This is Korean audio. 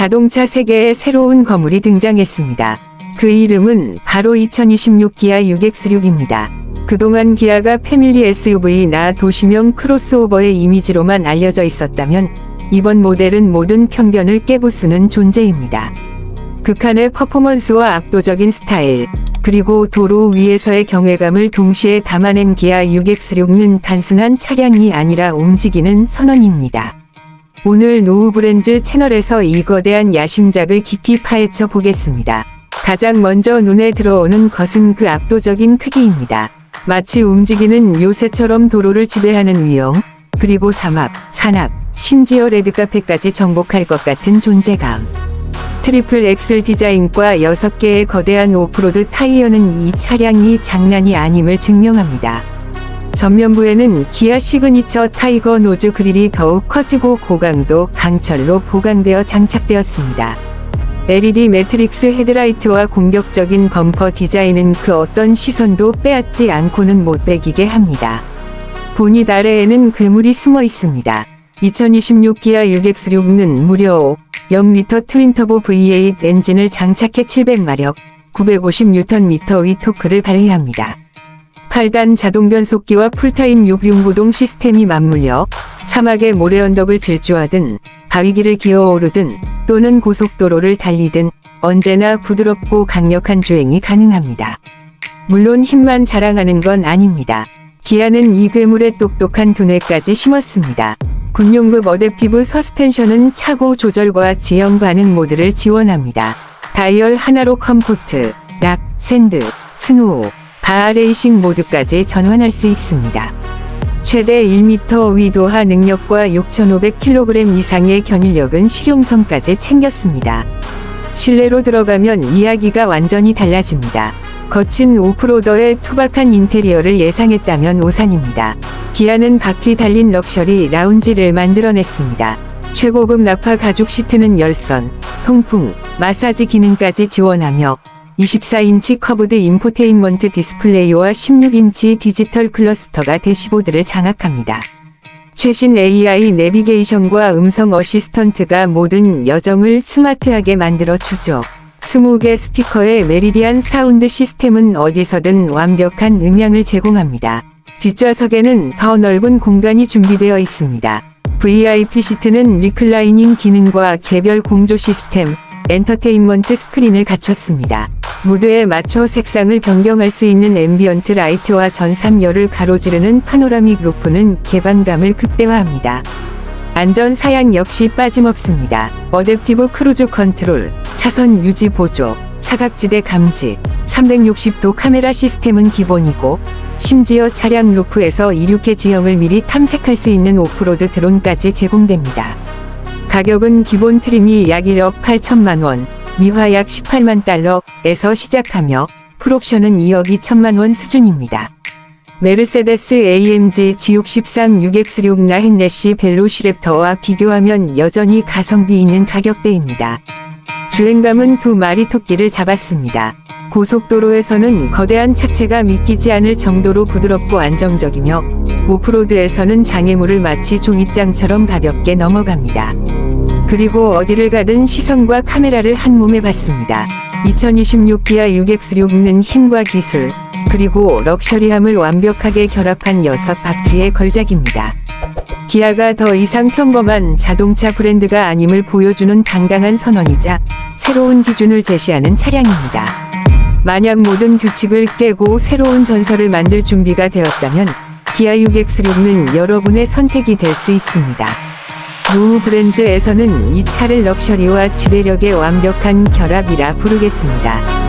자동차 세계에 새로운 거물이 등장했습니다. 그 이름은 바로 2026 기아 6X6입니다. 그동안 기아가 패밀리 SUV나 도시명 크로스오버의 이미지로만 알려져 있었다면 이번 모델은 모든 편견을 깨부수는 존재입니다. 극한의 퍼포먼스와 압도적인 스타일, 그리고 도로 위에서의 경외감을 동시에 담아낸 기아 6X6는 단순한 차량이 아니라 움직이는 선언입니다. 오늘 노후 브랜즈 채널에서 이 거대한 야심작을 깊이 파헤쳐 보겠습니다. 가장 먼저 눈에 들어오는 것은 그 압도적인 크기입니다. 마치 움직이는 요새처럼 도로를 지배하는 위험, 그리고 사막, 산악, 심지어 레드카펫까지 정복할 것 같은 존재감. 트리플 엑셀 디자인과 6개의 거대한 오프로드 타이어는 이 차량이 장난이 아님을 증명합니다. 전면부에는 기아 시그니처 타이거 노즈 그릴이 더욱 커지고 고강도 강철로 보강되어 장착되었습니다. LED 매트릭스 헤드라이트와 공격적인 범퍼 디자인은 그 어떤 시선도 빼앗지 않고는 못 빼기게 합니다. 보닛 아래에는 괴물이 숨어 있습니다. 2026 기아 6X6는 무려 0리터 트윈터보 V8 엔진을 장착해 700마력, 950Nm의 토크를 발휘합니다. 8단 자동 변속기와 풀타임 6륜구동 시스템이 맞물려 사막의 모래 언덕을 질주하든 바위길을 기어오르든 또는 고속도로를 달리든 언제나 부드럽고 강력한 주행이 가능합니다. 물론 힘만 자랑하는 건 아닙니다. 기아는 이 괴물의 똑똑한 두뇌까지 심었습니다. 군용급 어댑티브 서스펜션은 차고 조절과 지형 반응 모드를 지원합니다. 다이얼 하나로 컴포트, 락, 샌드, 스노우, 바하레이싱 모드까지 전환할 수 있습니다. 최대 1m 위도하 능력과 6,500kg 이상의 견인력은 실용성까지 챙겼습니다. 실내로 들어가면 이야기가 완전히 달라집니다. 거친 오프로더의 투박한 인테리어를 예상했다면 오산입니다. 기아는 바퀴 달린 럭셔리 라운지를 만들어냈습니다. 최고급 나파 가죽 시트는 열선, 통풍, 마사지 기능까지 지원하며 24인치 커브드 인포테인먼트 디스플레이와 16인치 디지털 클러스터가 대시보드를 장악합니다. 최신 AI 내비게이션과 음성 어시스턴트가 모든 여정을 스마트하게 만들어 주죠. 20개 스피커의 메리디안 사운드 시스템은 어디서든 완벽한 음향을 제공합니다. 뒷좌석에는 더 넓은 공간이 준비되어 있습니다. VIP 시트는 리클라이닝 기능과 개별 공조 시스템, 엔터테인먼트 스크린을 갖췄습니다. 무드에 맞춰 색상을 변경할 수 있는 앰비언트 라이트와 전삼열을 가로지르는 파노라믹 루프는 개방감을 극대화합니다. 안전 사양 역시 빠짐없습니다. 어댑티브 크루즈 컨트롤, 차선 유지 보조, 사각지대 감지, 360도 카메라 시스템은 기본이고, 심지어 차량 루프에서 이륙해 지형을 미리 탐색할 수 있는 오프로드 드론까지 제공됩니다. 가격은 기본 트림이 약 1억 8천만 원, 미화 약 18만 달러에서 시작하며 풀옵션은 2억 2천만 원 수준입니다. 메르세데스 AMG G63 6X6 나헨레시 벨로시랩터와 비교하면 여전히 가성비 있는 가격대입니다. 주행감은 두 마리 토끼를 잡았습니다. 고속도로에서는 거대한 차체가 믿기지 않을 정도로 부드럽고 안정적이며 오프로드에서는 장애물을 마치 종이장처럼 가볍게 넘어갑니다. 그리고 어디를 가든 시선과 카메라를 한 몸에 받습니다. 2026 기아 6X6는 힘과 기술, 그리고 럭셔리함을 완벽하게 결합한 6바퀴의 걸작입니다. 기아가 더 이상 평범한 자동차 브랜드가 아님을 보여주는 당당한 선언이자 새로운 기준을 제시하는 차량입니다. 만약 모든 규칙을 깨고 새로운 전설을 만들 준비가 되었다면 기아 6X6는 여러분의 선택이 될 수 있습니다. 노후 브랜즈에서는 이 차를 럭셔리와 지배력의 완벽한 결합이라 부르겠습니다.